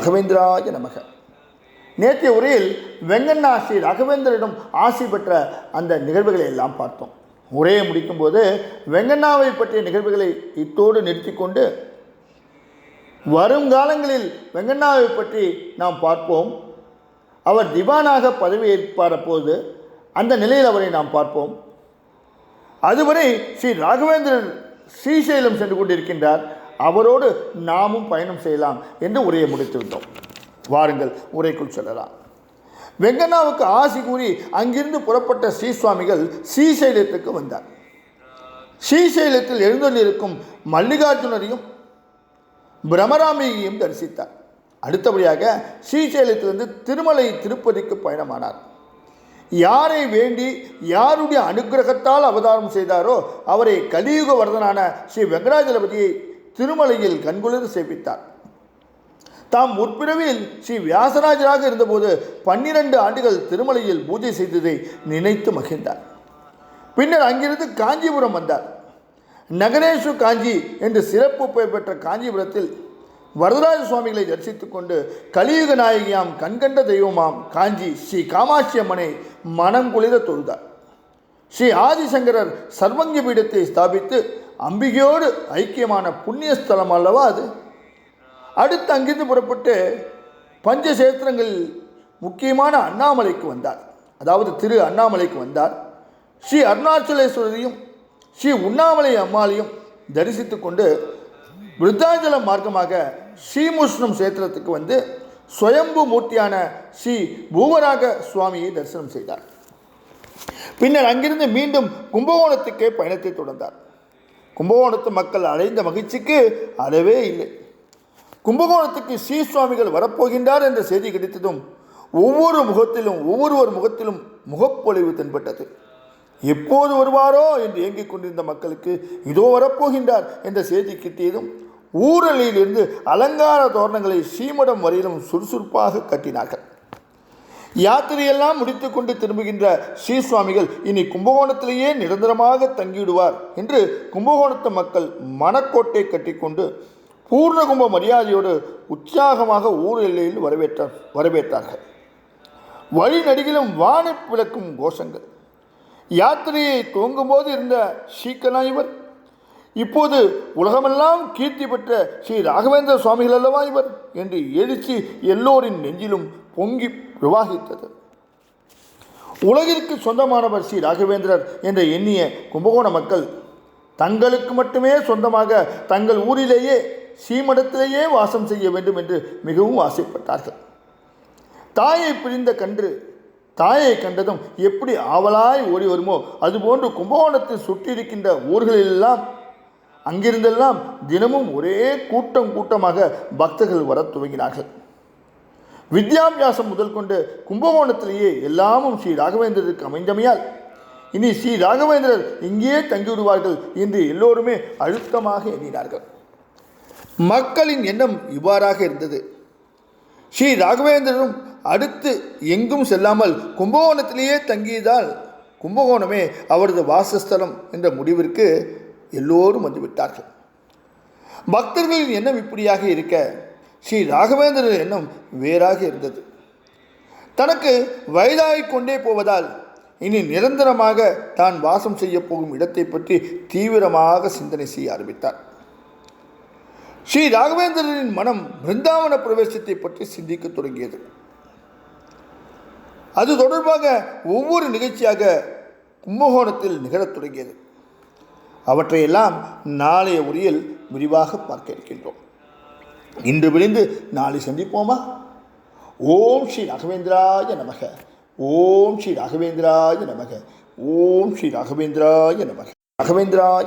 ராகவேந்திராய நமக. நேற்றைய உரையில் வெங்கண்ணா ஸ்ரீ ராகவேந்திரிடம் ஆசி பெற்ற அந்த நிகழ்வுகளை எல்லாம் பார்த்தோம். உரையை முடிக்கும்போது வெங்கண்ணாவை பற்றிய நிகழ்வுகளை இத்தோடு நிறுத்தி கொண்டு வருங்காலங்களில் வெங்கண்ணாவை பற்றி நாம் பார்ப்போம். அவர் திவானாக பதவியேற்பார போது அந்த நிலையில் அவரை நாம் பார்ப்போம். அதுவரை ஸ்ரீ ராகவேந்திரன் ஸ்ரீசைலம் சென்று கொண்டிருக்கின்றார். அவரோடு நாமும் பயணம் செய்யலாம் என்று உரையை முடித்து விட்டோம். வாருங்கள் உரைக்குள் செல்லலாம். வெங்கண்ணாவுக்கு ஆசி கூறி அங்கிருந்து புறப்பட்ட ஸ்ரீசுவாமிகள் ஸ்ரீசைலத்துக்கு வந்தார். ஸ்ரீசைலத்தில் எழுந்தொண்டிருக்கும் மல்லிகார்ஜுனரையும் பிரமராமியையும் தரிசித்தார். அடுத்தபடியாக ஸ்ரீசைலத்திலிருந்து திருமலை திருப்பதிக்கு பயணமானார். யாரை வேண்டி யாருடைய அனுக்கிரகத்தால் அவதாரம் செய்தாரோ அவரை கலியுக வரதனான ஸ்ரீ வெங்கடாஜலபதியை திருமலையில் கண்குளிர் சேவித்தார் தாம் முற்பிறவியில் ஸ்ரீ வியாசராஜராக இருந்தபோது பன்னிரண்டு ஆண்டுகள் திருமலையில் பூஜை செய்ததை நினைத்து மகிழ்ந்தார். பின்னர் அங்கிருந்து காஞ்சிபுரம் வந்தார். நகரேஷு காஞ்சி என்று சிறப்பு பெயர் பெற்ற காஞ்சிபுரத்தில் வரதராஜ சுவாமிகளை தரிசித்துக் கொண்டு கலியுக நாயகியாம் கண்கண்ட தெய்வமாம் காஞ்சி ஸ்ரீ காமாட்சி அம்மனை மனம் குளிர தொழுதார். ஸ்ரீ ஆதிசங்கரர் சர்வங்க பீடத்தை ஸ்தாபித்து அம்பிகையோடு ஐக்கியமான புண்ணிய ஸ்தலம் அல்லவா அது? அடுத்து அங்கிருந்து புறப்பட்டு பஞ்சசேத்திரங்களில் முக்கியமான அண்ணாமலைக்கு வந்தார். அதாவது திரு அண்ணாமலைக்கு வந்தார். ஸ்ரீ அருணாச்சலேஸ்வரரையும் ஸ்ரீ உண்ணாமலை அம்மாளையும் தரிசித்து கொண்டு விருத்தாச்சல மார்க்கமாக ஸ்ரீமுஷ்ணம் சேத்திரத்துக்கு வந்து சுயம்பு மூர்த்தியான ஸ்ரீ பூவராக சுவாமியை தரிசனம் செய்தார். பின்னர் அங்கிருந்து மீண்டும் கும்பகோணத்துக்கே பயணத்தை தொடர்ந்தார். கும்பகோணத்து மக்கள் அடைந்த மகிழ்ச்சிக்கு அளவே இல்லை. கும்பகோணத்துக்கு ஸ்ரீ சுவாமிகள் வரப்போகின்றார் என்ற செய்தி கிடைத்ததும் ஒவ்வொரு முகத்திலும் ஒவ்வொருவர் முகத்திலும் முகப்பொழிவு தென்பட்டது. எப்போது வருவாரோ என்று ஏங்கிக் கொண்டிருந்த மக்களுக்கு இதோ வரப்போகின்றார் என்ற செய்தி கிட்டியதும் ஊரலிலிருந்து அலங்கார தோரணங்களை ஸ்ரீமடம் வரையிலும் சுறுசுறுப்பாக கட்டினார்கள். யாத்திரையெல்லாம் முடித்துக்கொண்டு திரும்புகின்ற ஸ்ரீ சுவாமிகள் இனி கும்பகோணத்திலேயே நிரந்தரமாக தங்கிவிடுவார் என்று கும்பகோணத்து மக்கள் மணக்கோட்டை கட்டிக்கொண்டு பூர்ணகும்ப மரியாதையோடு உற்சாகமாக ஊர் எல்லையில் வரவேற்ற வரவேற்றார்கள். வழி நடிகிலும் வானை விளக்கும் கோஷங்கள். யாத்திரையை துவங்கும்போது இருந்த ஸ்ரீகனா இவர் இப்போது உலகமெல்லாம் கீர்த்தி பெற்ற ஸ்ரீ ராகவேந்திர சுவாமிகள் அல்லவா இவர் என்று எழுச்சி எல்லோரின் நெஞ்சிலும் பொங்கி விவாகித்தது. உலகிற்கு சொந்தமானவர் ஸ்ரீ ராகவேந்திரர் என்ற எண்ணிய கும்பகோண மக்கள் தங்களுக்கு மட்டுமே சொந்தமாக தங்கள் ஊரிலேயே சீமடத்திலேயே வாசம் செய்ய வேண்டும் என்று மிகவும் ஆசைப்பட்டார்கள். தாயை பிரிந்த கன்று தாயை கண்டதும் எப்படி ஆவலாய் ஓடி வருமோ அதுபோன்று கும்பகோணத்தில் சுற்றியிருக்கின்ற ஊர்களிலெல்லாம் அங்கிருந்தெல்லாம் தினமும் ஒரே கூட்டம் கூட்டமாக பக்தர்கள் வரத் துவங்கினார்கள். வித்யாபியாசம் முதல் கொண்டு கும்பகோணத்திலேயே எல்லாமும் ஸ்ரீ ராகவேந்திரருக்கு அமைந்தமையால். இனி ஸ்ரீ ராகவேந்திரர் இங்கேயே தங்கிவிடுவார்கள் என்று எல்லோருமே அழுத்தமாக எண்ணினார்கள். மக்களின் எண்ணம் இவ்வாறாக இருந்தது. ஸ்ரீ ராகவேந்திரரும் அடுத்து எங்கும் செல்லாமல் கும்பகோணத்திலேயே தங்கியதால் கும்பகோணமே அவரது வாசஸ்தலம் என்ற முடிவிற்கு எல்லோரும் வந்துவிட்டார்கள். பக்தர்களின் எண்ணம் இப்படியாக இருக்க ஸ்ரீ ராகவேந்திரர் எண்ணம் வேறாக இருந்தது. தனக்கு வயதாகிக் கொண்டே போவதால் இனி நிரந்தரமாக தான் வாசம் செய்ய போகும் இடத்தை பற்றி தீவிரமாக சிந்தனை செய்ய ஆரம்பித்தார். ஸ்ரீ ராகவேந்திரரின் மனம் பிருந்தாவன பிரவேசத்தை பற்றி சிந்திக்க தொடங்கியது. அது தொடர்பாக ஒவ்வொரு நிகழ்ச்சியாக கும்பகோணத்தில் நிகழத் தொடங்கியது. அவற்றையெல்லாம் நாளைய உரையில் விரிவாக பார்க்க இருக்கின்றோம். இன்று விழிந்து நாளை சந்திப்போமா? ஓம் ஸ்ரீ ராகவேந்திராய நமக. ஓம் ஸ்ரீ ராகவேந்திராய நமக. ஓம் ஸ்ரீ ராகவேந்திராய நமக. ராகவேந்திராய